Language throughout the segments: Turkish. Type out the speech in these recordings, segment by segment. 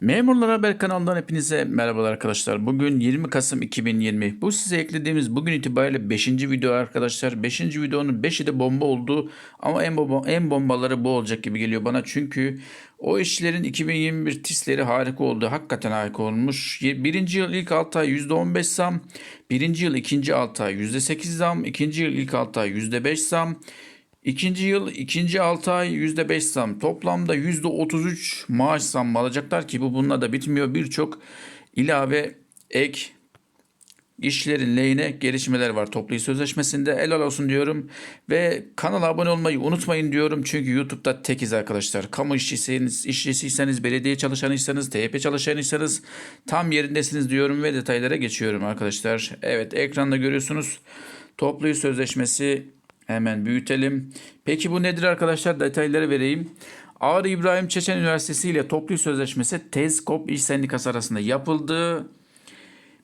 Memurlar Haber kanalından hepinize merhabalar arkadaşlar. Bugün 20 Kasım 2020. Bu size eklediğimiz bugün itibariyle 5. video arkadaşlar. 5. videonun 5'i de bomba oldu. Ama en, bomba, en bombaları bu olacak gibi geliyor bana. Çünkü o işlerin 2021 tisleri harika oldu. Hakikaten harika olmuş. Birinci yıl ilk 6 ay %15 zam. Birinci yıl ikinci 6 ay %8 zam. ikinci yıl ilk 6 ay %5 zam. İkinci yıl ikinci 6 ay %5 zam toplamda %33 maaş zammı alacaklar ki bu bununla da bitmiyor. Birçok ilave ek işlerin lehine gelişmeler var toplu sözleşmesinde. Helal olsun diyorum ve kanala abone olmayı unutmayın diyorum. Çünkü YouTube'da tekiz arkadaşlar. Kamu işçisiyseniz, işçisiyseniz, belediye çalışanıysanız, TYP çalışanıysanız tam yerindesiniz diyorum ve detaylara geçiyorum arkadaşlar. Evet ekranda görüyorsunuz. Toplu sözleşmesi Hemen büyütelim. Peki bu nedir arkadaşlar? Detayları vereyim. Ağrı İbrahim Çeçen Üniversitesi ile toplu sözleşmesi Tezkop İş Sendikası arasında yapıldı.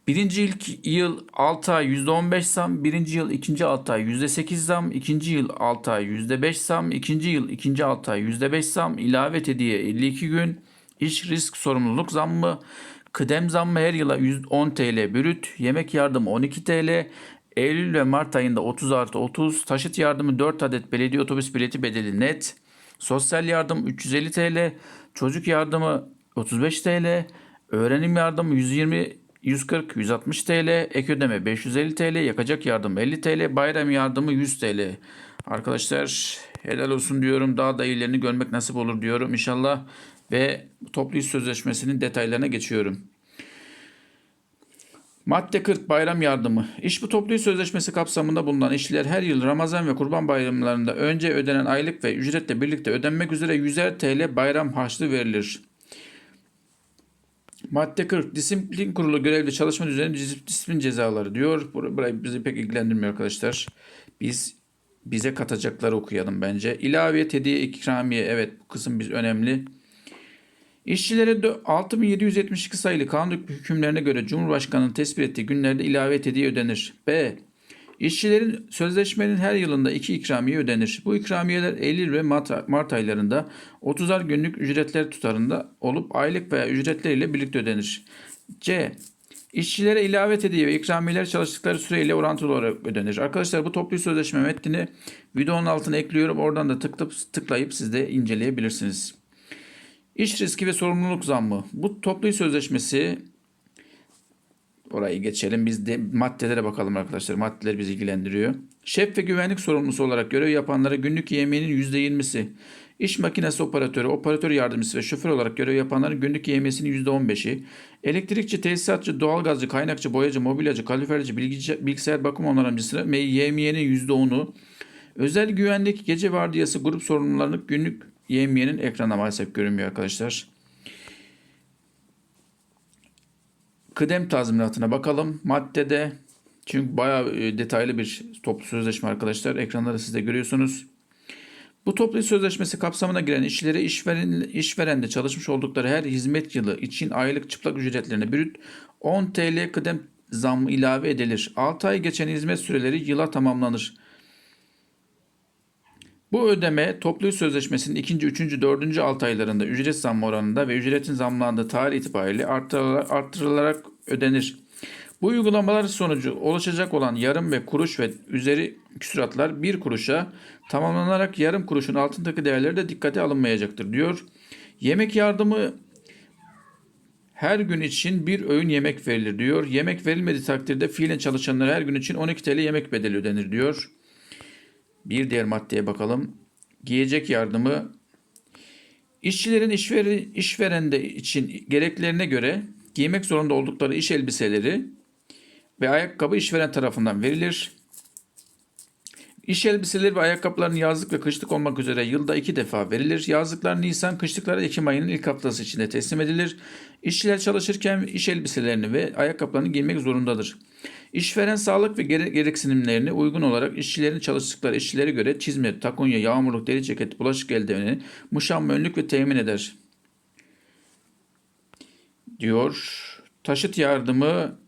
Birinci ilk yıl 6 ay %15 zam, birinci yıl ikinci 6 ay %8 zam, ikinci yıl 6 ay %5 zam, ikinci yıl ikinci 6 ay %5 zam, ilave hediye 52 gün, iş risk sorumluluk zammı, kıdem zammı her yıla 110 TL brüt, yemek yardımı 12 TL, Eylül ve Mart ayında 30 artı 30, taşıt yardımı 4 adet belediye otobüs bileti bedeli net, sosyal yardım 350 TL, çocuk yardımı 35 TL, öğrenim yardımı 120 140 160 TL, ek ödeme 550 TL, yakacak yardım 50 TL, bayram yardımı 100 TL. Arkadaşlar helal olsun diyorum. Daha da iyilerini görmek nasip olur diyorum inşallah. Ve toplu iş sözleşmesinin detaylarına geçiyorum. Madde 40 bayram yardımı. İş bu toplu iş sözleşmesi kapsamında bulunan işçiler her yıl Ramazan ve Kurban bayramlarında önce ödenen aylık ve ücretle birlikte ödenmek üzere 100'er TL bayram harçlığı verilir. Madde 40 disiplin kurulu görevli çalışma düzeni disiplin cezaları diyor. Burayı bizi pek ilgilendirmiyor arkadaşlar. Biz bize katacakları okuyalım bence. İlaviyet hediye ikramiye evet bu kısım biz önemli. İşçilere 6772 sayılı kanun hükümlerine göre Cumhurbaşkanı'nın tespit ettiği günlerde ilave hediye ödenir. B. İşçilerin sözleşmenin her yılında iki ikramiye ödenir. Bu ikramiyeler Eylül ve Mart, aylarında 30'ar günlük ücretler tutarında olup aylık veya ücretleriyle birlikte ödenir. C. İşçilere ilave hediye ve ikramiyeler çalıştıkları süreyle orantılı olarak ödenir. Arkadaşlar bu toplu sözleşme metnini videonun altına ekliyorum. Oradan da tıklayıp, tıklayıp siz de inceleyebilirsiniz. İş riski ve sorumluluk zammı. Bu toplu sözleşmesi orayı geçelim. Biz de maddelere bakalım arkadaşlar. Maddeler bizi ilgilendiriyor. Şef ve güvenlik sorumlusu olarak görev yapanlara günlük yemeğinin %20'si, iş makinesi operatörü, operatör yardımcısı ve şoför olarak görev yapanların günlük yemesinin %15'i, elektrikçi, tesisatçı, doğalgazcı, kaynakçı, boyacı, mobilyacı, kaliferci, bilgisayar bakım onarımcısı ve yemeğinin %10'u, özel güvenlik, gece vardiyası, grup sorumlularının günlük Yemiye'nin ekranda maalesef görünmüyor arkadaşlar. Kıdem tazminatına bakalım. Maddede çünkü bayağı e, detaylı bir toplu sözleşme arkadaşlar. Ekranları siz de görüyorsunuz. Bu toplu sözleşmesi kapsamına giren işçilere işveren, işverende çalışmış oldukları her hizmet yılı için aylık çıplak ücretlerine brüt 10 TL kıdem zammı ilave edilir. 6 ay geçen hizmet süreleri yıla tamamlanır. Bu ödeme toplu sözleşmesinin ikinci, üçüncü, dördüncü 6 aylarında ücret zammı oranında ve ücretin zamlandığı tarih itibariyle arttırılarak, arttırılarak ödenir. Bu uygulamalar sonucu oluşacak olan yarım ve kuruş ve üzeri küsuratlar bir kuruşa tamamlanarak yarım kuruşun altındaki değerleri de dikkate alınmayacaktır diyor. Yemek yardımı her gün için bir öğün yemek verilir diyor. Yemek verilmediği takdirde fiilen çalışanlara her gün için 12 TL yemek bedeli ödenir diyor. Bir diğer maddeye bakalım. Giyecek yardımı işçilerin işveri, işverende için gereklerine göre giymek zorunda oldukları iş elbiseleri ve ayakkabı işveren tarafından verilir. İş elbiseleri ve ayakkabıların yazlık ve kışlık olmak üzere yılda iki defa verilir. Yazlıklar Nisan, kışlıklar Ekim ayının ilk haftası içinde teslim edilir. İşçiler çalışırken iş elbiselerini ve ayakkabılarını giymek zorundadır. İşveren sağlık ve gereksinimlerine uygun olarak işçilerin çalıştıkları işçilere göre çizme, takunya, yağmurluk, deri ceket, bulaşık eldiveni, muşamba, önlük ve temin eder. Diyor. Taşıt yardımı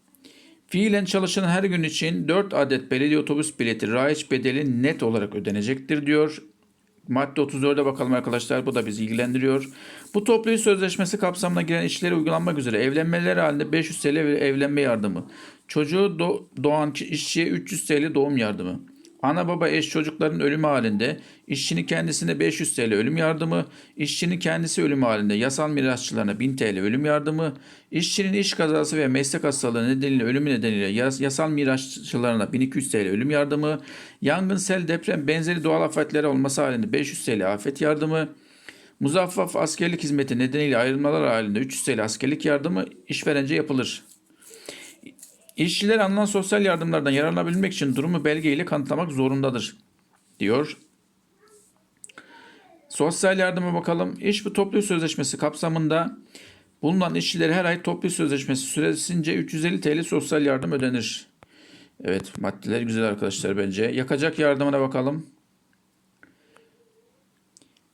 Fiilen çalışan her gün için 4 adet belediye otobüs bileti raiç bedeli net olarak ödenecektir diyor. Madde 34'e bakalım arkadaşlar. Bu da bizi ilgilendiriyor. Bu toplu iş sözleşmesi kapsamına giren işlere uygulanmak üzere evlenmeleri halinde 500 TL evlenme yardımı. Çocuğu do- doğan işçiye 300 TL doğum yardımı. Ana baba eş çocukların ölümü halinde işçinin kendisine 500 TL ölüm yardımı, işçinin kendisi ölümü halinde yasal mirasçılarına 1000 TL ölüm yardımı, işçinin iş kazası ve meslek hastalığı nedeniyle ölümü nedeniyle yas- yasal mirasçılarına 1200 TL ölüm yardımı, yangın, sel, deprem benzeri doğal afetler olması halinde 500 TL afet yardımı, muzaffaf askerlik hizmeti nedeniyle ayrılmalar halinde 300 TL askerlik yardımı işverence yapılır. İşçiler alınan sosyal yardımlardan yararlanabilmek için durumu belgeyle kanıtlamak zorundadır, diyor. Sosyal yardıma bakalım. İş bu toplu sözleşmesi kapsamında bulunan işçilere her ay toplu sözleşmesi süresince 350 TL sosyal yardım ödenir. Evet maddeler güzel arkadaşlar bence. Yakacak yardımına bakalım.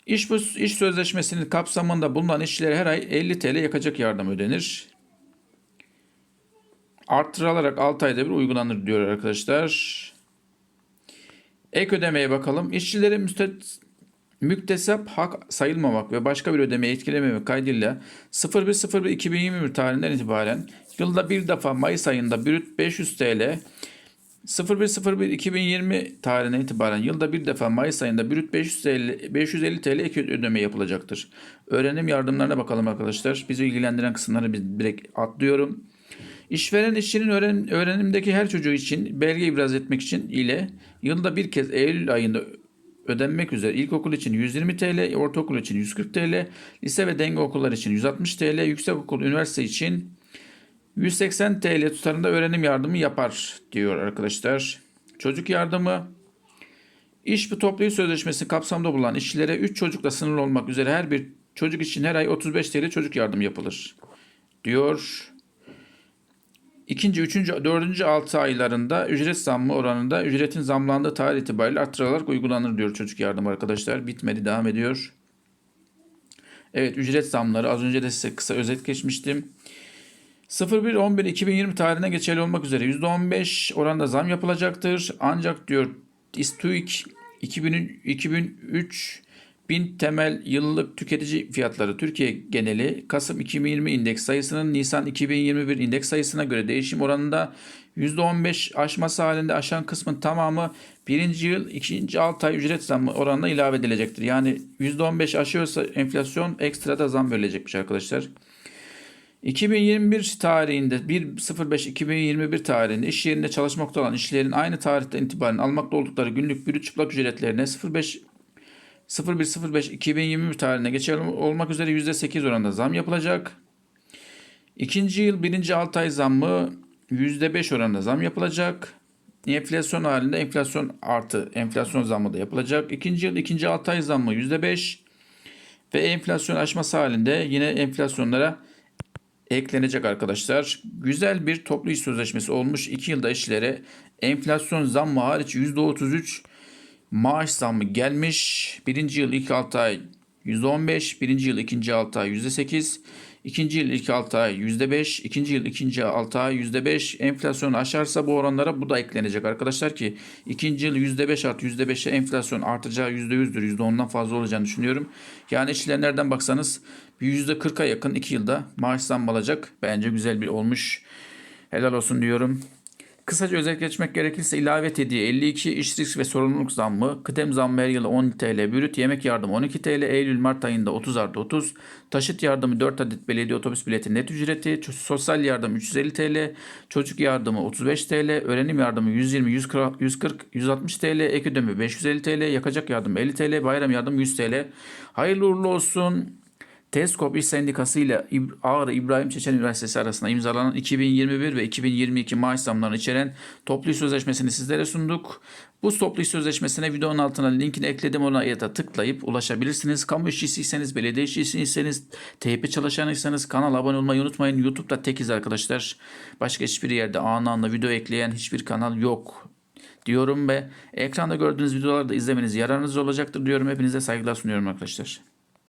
İş bu iş sözleşmesinin kapsamında bulunan işçilere her ay 50 TL yakacak yardım ödenir artırılarak 6 ayda bir uygulanır diyor arkadaşlar. Ek ödemeye bakalım. İşçilere müstet, müktesep hak sayılmamak ve başka bir ödemeyi etkilememek kaydıyla 01.01.2021 tarihinden itibaren yılda bir defa Mayıs ayında brüt 500 TL 01.01.2020 tarihinden itibaren yılda bir defa Mayıs ayında brüt 500 TL, 550 TL ek ödeme yapılacaktır. Öğrenim yardımlarına bakalım arkadaşlar. Bizi ilgilendiren kısımları biz direkt atlıyorum. İşveren işçinin öğren, öğrenimdeki her çocuğu için belge ibraz etmek için ile yılda bir kez Eylül ayında ödenmek üzere ilkokul için 120 TL, ortaokul için 140 TL, lise ve denge okullar için 160 TL, yüksekokul, üniversite için 180 TL tutarında öğrenim yardımı yapar diyor arkadaşlar. Çocuk yardımı İş bu toplu iş sözleşmesi kapsamında bulunan işçilere 3 çocukla sınırlı olmak üzere her bir çocuk için her ay 35 TL çocuk yardım yapılır diyor. İkinci, üçüncü, dördüncü altı aylarında ücret zammı oranında ücretin zamlandığı tarih itibariyle artırılarak uygulanır diyor çocuk yardım arkadaşlar. Bitmedi devam ediyor. Evet ücret zamları az önce de size kısa özet geçmiştim. 01.11.2020 tarihine geçerli olmak üzere %15 oranda zam yapılacaktır. Ancak diyor İSTÜİK 2003 bin temel yıllık tüketici fiyatları Türkiye geneli Kasım 2020 indeks sayısının Nisan 2021 indeks sayısına göre değişim oranında %15 aşması halinde aşan kısmın tamamı birinci yıl ikinci 6 ay ücret zammı oranına ilave edilecektir. Yani %15 aşıyorsa enflasyon ekstra da zam verilecekmiş arkadaşlar. 2021 tarihinde 1.05.2021 tarihinde iş yerinde çalışmakta olan işçilerin aynı tarihten itibaren almakta oldukları günlük brüt çıplak ücretlerine 05 01.05.2021 tarihine geçerli olmak üzere %8 oranında zam yapılacak. İkinci yıl birinci 6 ay zammı %5 oranında zam yapılacak. Enflasyon halinde enflasyon artı enflasyon zammı da yapılacak. İkinci yıl ikinci 6 ay zammı %5 ve enflasyon aşması halinde yine enflasyonlara eklenecek arkadaşlar. Güzel bir toplu iş sözleşmesi olmuş. 2 yılda işçilere enflasyon zammı hariç %33 maaş zammı gelmiş. Birinci yıl ilk 6 ay %15, birinci yıl ikinci 6 ay %8, ikinci yıl ilk 6 ay %5, ikinci yıl ikinci 6 ay %5. Enflasyon aşarsa bu oranlara bu da eklenecek arkadaşlar ki ikinci yıl %5 artı %5'e enflasyon artacağı %100'dür. %10'dan fazla olacağını düşünüyorum. Yani işçiler nereden baksanız bir %40'a yakın 2 yılda maaş zammı alacak. Bence güzel bir olmuş. Helal olsun diyorum. Kısaca özet geçmek gerekirse ilave hediye 52 iş risk ve sorumluluk zammı, kıdem zammı her yıl 10 TL, bürüt yemek yardımı 12 TL, Eylül-Mart ayında 30 artı 30, taşıt yardımı 4 adet belediye otobüs bileti net ücreti, sosyal yardım 350 TL, çocuk yardımı 35 TL, öğrenim yardımı 120, 140, 140 160 TL, ek ödeme 550 TL, yakacak yardım 50 TL, bayram yardım 100 TL. Hayırlı uğurlu olsun. Teskop İş Sendikası ile Ağrı İbrahim Çeçen Üniversitesi arasında imzalanan 2021 ve 2022 maaş zamlarını içeren toplu iş sözleşmesini sizlere sunduk. Bu toplu iş sözleşmesine videonun altına linkini ekledim ona ya tıklayıp ulaşabilirsiniyseniz, kamu işçisiyseniz, belediye işçisiyseniz, TYP çalışanıysanız kanala abone olmayı unutmayın. YouTube'da tekiz arkadaşlar. Başka hiçbir yerde anı anla video ekleyen hiçbir kanal yok diyorum ve ekranda gördüğünüz videoları da izlemeniz yararınız olacaktır diyorum. Hepinize saygılar sunuyorum arkadaşlar.